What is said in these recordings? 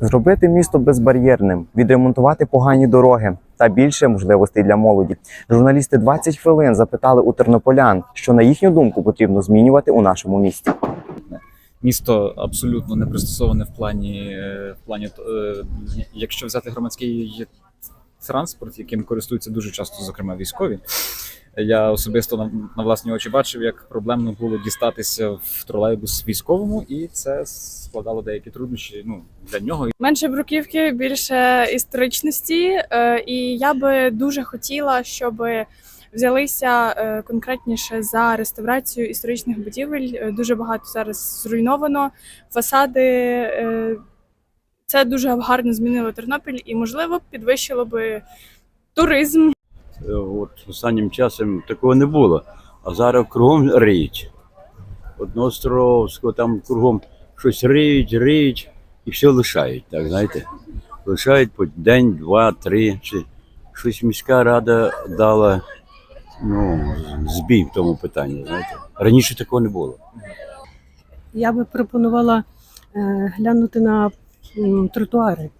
зробити місто безбар'єрним, відремонтувати погані дороги та більше можливостей для молоді. Журналісти 20 хвилин запитали у тернополян, що на їхню думку потрібно змінювати у нашому місті. місто абсолютно не пристосоване в плані, е, в плані е, якщо взяти громадський транспорт, яким користуються дуже часто, зокрема військові. Я особисто на, на власні очі бачив, як проблемно було дістатися в тролейбус військовому, і це складало деякі труднощі ну, для нього Менше бруківки, більше історичності, е, і я би дуже хотіла, щоб взялися е, конкретніше за реставрацію історичних будівель. Е, Дуже багато зараз зруйновано. Фасади це дуже гарно змінило Тернопіль і, можливо, підвищило би туризм. Е, От останнім часом такого не було. А зараз кругом риють. На там кругом щось риють, риють і все лишають, так знаєте. Лишають по день, два, три. Чи щось міська рада дала ну, збій в тому питанні. Знаєте. Раніше такого не було. я би пропонувала е, глянути на тротуари.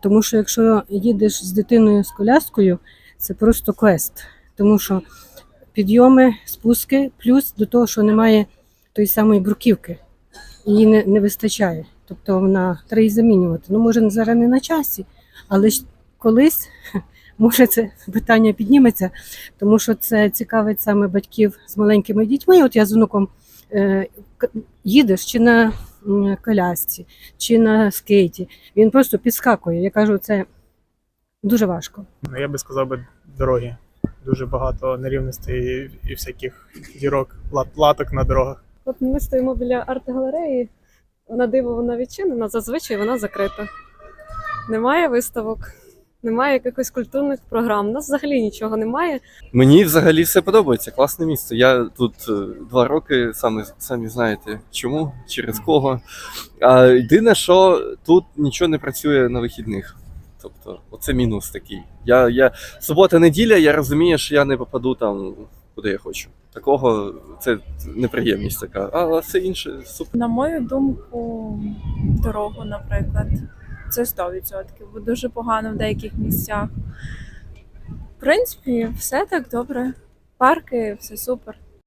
Тому що якщо їдеш з дитиною з коляскою, це просто квест. Тому що підйоми, спуски, плюс до того, що немає тої самої бруківки, її не, не вистачає. Тобто вона треба її замінювати. Ну, може, зараз не на часі, але ж колись може це питання підніметься, тому що це цікавить саме батьків з маленькими дітьми. От я з онуком е, їдеш чи на колясці, чи на скейті. Він просто підскакує. Я кажу, це дуже важко. Ну, я би сказав би дороги. Дуже багато нерівностей і, і всяких дірок, лат, латок на дорогах. От ми стоїмо біля арт-галереї. На диво вона відчинена, зазвичай вона закрита. Немає виставок, немає якихось культурних програм. У нас взагалі нічого немає. Мені взагалі все подобається. Класне місце. Я тут е, два роки, самі, самі знаєте чому, через кого. А єдине, що тут нічого не працює на вихідних. Тобто, оце мінус такий. Я, я... Субота, неділя, я розумію, що я не попаду там, куди я хочу. Такого це неприємність така. А все інше супер. На мою думку, дорогу, наприклад, це 100%, бо дуже погано в деяких місцях. В принципі, все так добре. Парки, все супер.